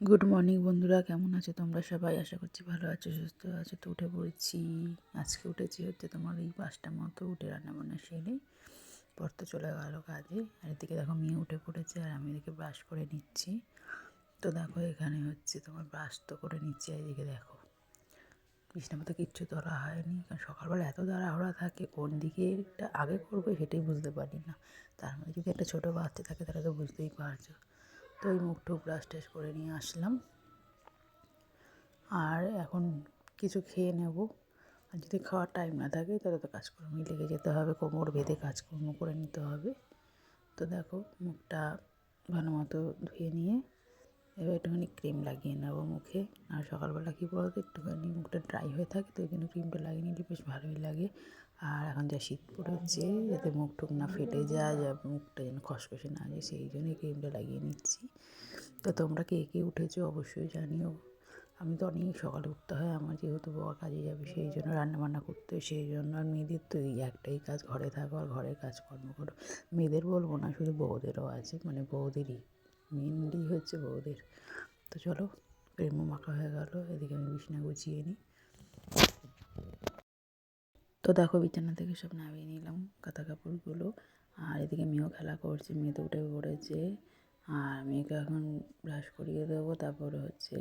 Good morning বন্ধুরা। কেমন আছো তোমরা সবাই? আশা করছি ভালো আছো, সুস্থ আছো। তো উঠে পড়েছি। আজকে উঠেছি হচ্ছে তোমার এই পাঁচটা মতো উঠে রান্না বান্না সেরে। পর তো চলে গেলো কাজে। আর এদিকে দেখো মেয়ে উঠে পড়েছে আর আমি এদিকে ব্রাশ করে নিচ্ছি। তো দেখো এখানে হচ্ছে তোমার ব্রাশ তো করে নিচ্ছি, আর এদিকে দেখো। মতো কিচ্ছু ধরা হয়নি। কারণ সকালবেলা এত তাড়াহুড়া থাকে, কোন দিকে আগে করবে সেটাই বুঝতে পারি না। তার মধ্যে যদি একটা ছোটো বাচ্চা থাকে তাহলে তো বুঝতেই পারছ। তো ওই মুখ টুক ব্রাশ টেস্ট করে নিয়ে আসলাম। আর এখন কিছু খেয়ে নেব। আর যদি খাওয়ার টাইম না থাকে, তাহলে তো কাজকর্মই লেগে যেতে হবে। কোমর বেঁধে কাজকর্ম করে নিতে হবে। তো দেখো, মুখটা ভালো মতো ধুয়ে নিয়ে এবার একটুখানি ক্রিম লাগিয়ে নেব মুখে। আর সকালবেলা কী বলতো, একটুখানি মুখটা ড্রাই হয়ে থাকে, তো ওই জন্য ক্রিমটা লাগিয়ে নিলে বেশ ভালোই লাগে। আর এখন যা শীত পড়েছে, যাতে মুখ টুক না ফেটে যায় যা মুখটা যেন খসখসে না যায়, সেই জন্যই ক্রিমটা লাগিয়ে নিচ্ছি। তো তোমরা কে কে উঠেছো অবশ্যই জানিও। আমি তো অনেক সকালে উঠতে হয়, আমার যেহেতু বর কাজে যাবে, সেই জন্য রান্নাবান্না করতে হয়, সেই জন্য আর মেয়েদের তো এই একটাই কাজ, ঘরে থাকো আর ঘরের কাজকর্ম করো। মেয়েদের বলব না, শুধু বউদেরও আছে মানে বউদেরই মেনলি হচ্ছে বউদের। তো চলো প্রেম মাখা হয়ে গেল, এদিকে আমি বিছনা গুছিয়ে নিই। তো দেখো, বিছানা থেকে সব নামিয়ে নিলাম কাঁথা কাপড়গুলো আর এদিকে মেয়েও খেলা করছে, মেয়ে তো উঠে পড়েছে। আর মেয়েকে এখন ব্রাশ করিয়ে দেবো, তারপরে হচ্ছে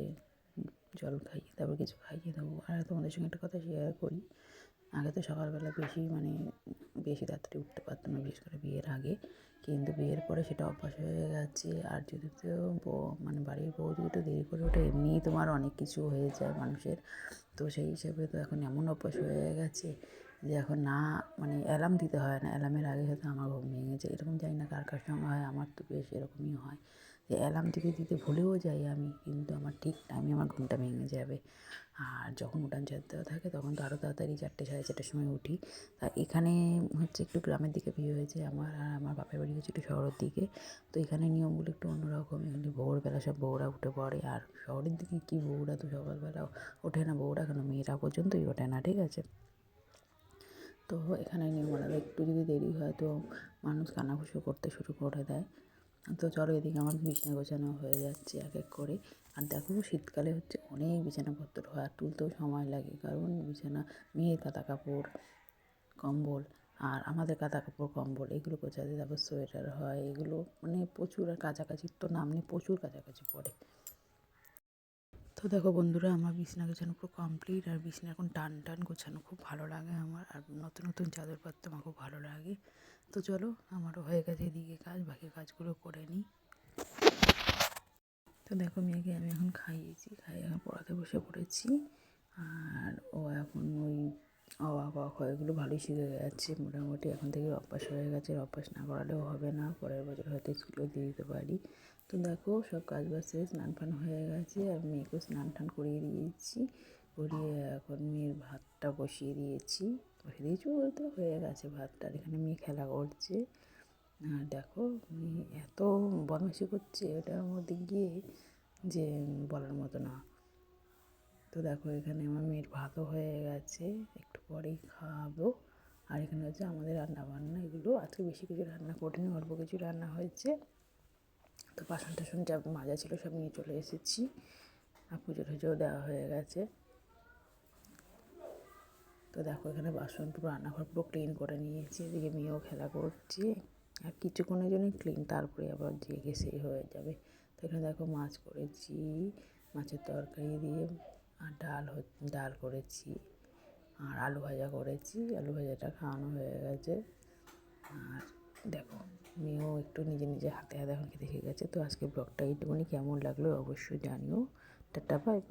জল খাইয়ে, তারপর কিছু খাইয়ে দেবো। আর তোমাদের সঙ্গে একটা কথা শেয়ার করি। আগে তো সকালবেলা বেশি মানে বেশি তাড়াতাড়ি উঠতে পারতাম না, বিশেষ করে বিয়ের আগে। কিন্তু বিয়ের পরে সেটা অভ্যাস হয়ে গেছে। আর যদি তো মানে বাড়ির বউ যদি একটু দেরি করে ওঠে, এমনিই তোমার অনেক কিছু হয়ে যায় মানুষের। তো সেই হিসেবে তো এখন এমন অভ্যাস হয়ে গেছে যে এখন না মানে অ্যালার্ম দিতে হয় না। অ্যালার্মের আগে হয়তো আমার ঘুম ভেঙে যায়। এরকম জানি না কার কার সঙ্গে হয়, আমার তো বেশ এরকমই হয়। যে অ্যালার্ম দিতে দিতে ভুলেও যাই আমি, কিন্তু আমার ঠিক টাইমে আমার ঘুমটা ভেঙে যাবে। আর যখন উঠান যেতে থাকে, তখন তো আরও তাড়াতাড়ি চারটে, সাড়ে চারটের সময় উঠি। তা এখানে হচ্ছে একটু গ্রামের দিকে বিয়ে হয়েছে, আমার আর আমার বাপের বাড়ি হচ্ছে একটু শহরের দিকে। তো এখানে নিয়মগুলো একটু অন্যরকম। এখানে ভোরবেলা সব বউরা উঠে পড়ে, আর শহরের দিকে কি বউরা? তো সকালবেলা ওঠে না বউরা, কেন মেয়েরা পর্যন্তই ওঠে না, ঠিক আছে? তো এখানে নিয়ম একটু যদি দেরি হয়, তো মানুষ কানাঘুষো করতে শুরু করে দেয়। তো চলো এদিকে আমার বিছানা গোছানো হয়ে যাচ্ছে এক এক করে। আর দেখো শীতকালে হচ্ছে অনেক বিছানাপত্র হয়, আর তুলতেও সময় লাগে, কারণ বিছানা, মেয়ের কাঁথা কাপড় কম্বল, আর আমাদের কাঁথা কাপড় কম্বল, এগুলো গোছাতে, তারপর সোয়েটার হয়, এগুলো মানে প্রচুর আর কাছাকাছির তো নাম নেই প্রচুর কাছাকাছি পড়ে। তো দেখো বন্ধুরা, আমার বিছনা গোছানো পুরো কমপ্লিট আর বিছনা এখন টান টান গোছানো খুব ভালো লাগে আমার, আর নতুন নতুন চাদর পাত্র আমার খুব ভালো লাগে। তো চলো, আমারও হয়ে গেছে এদিকে কাজ, বাকি কাজগুলো করে নিই। তো দেখো মেয়েকে আমি এখন খাইয়েছি, খাইয়ে এখন পড়াতে বসে পড়েছি। আর ও এখন ওই অবাক অবাক এগুলো ভালোই শিখে গেছে। মোটামুটি এখন থেকে অভ্যাস হয়ে গেছে। অভ্যাস না করালেও হবে না। পরের বছর হয়তো স্কুলেও দিয়ে দিতে পারি। তো দেখো, সব কাজ বাজ শেষ স্নান ফান হয়ে গেছে। আর মেয়েকেও স্নান টান করিয়ে দিয়েছি। করিয়ে এখন মেয়ের ভাতটা বসিয়ে দিয়েছি। বসিয়ে দিয়েছি বলতে হয়ে গেছে ভাতটা। এখানে মেয়ে খেলা করছে। আর দেখো, মেয়ে এত বদমাশি করছে। ওটার মধ্যে গিয়ে যে বলার মতো না। তো দেখো এখানে আমার মেয়ের ভাতও হয়ে গেছে, একটু পরেই খাওয়াবো আর এখানে হচ্ছে আমাদের রান্না বান্না এগুলো আজকে বেশি কিছু রান্না করিনি, অল্প কিছু রান্না হয়েছে। তো বাসন টাসন যা মাজা ছিল সব নিয়ে চলে এসেছি, আর পুজো টুজোও দেওয়া হয়ে গেছে। তো দেখো এখানে বাসন পুরো রান্নাঘর পুরো ক্লিন করে নিয়েছি, এদিকে মেয়েও খেলা করছে। আর কিছুক্ষণের জন্যই ক্লিন তারপরে আবার জেগে সেই হয়ে যাবে। তো এখানে দেখো মাছ করেছি, মাছের তরকারি দিয়ে আর ডাল ডাল করেছি আর আলু ভাজা করেছি। আলু ভাজাটা খাওয়ানো হয়ে গেছে। আর দেখো, মেয়েও একটু নিজে নিজে হাতে হাতে এখন খেতে শিখে গেছে। তো আজকে ব্লগটা এইটুকুনি। কেমন লাগল অবশ্যই জানিও। Tata bye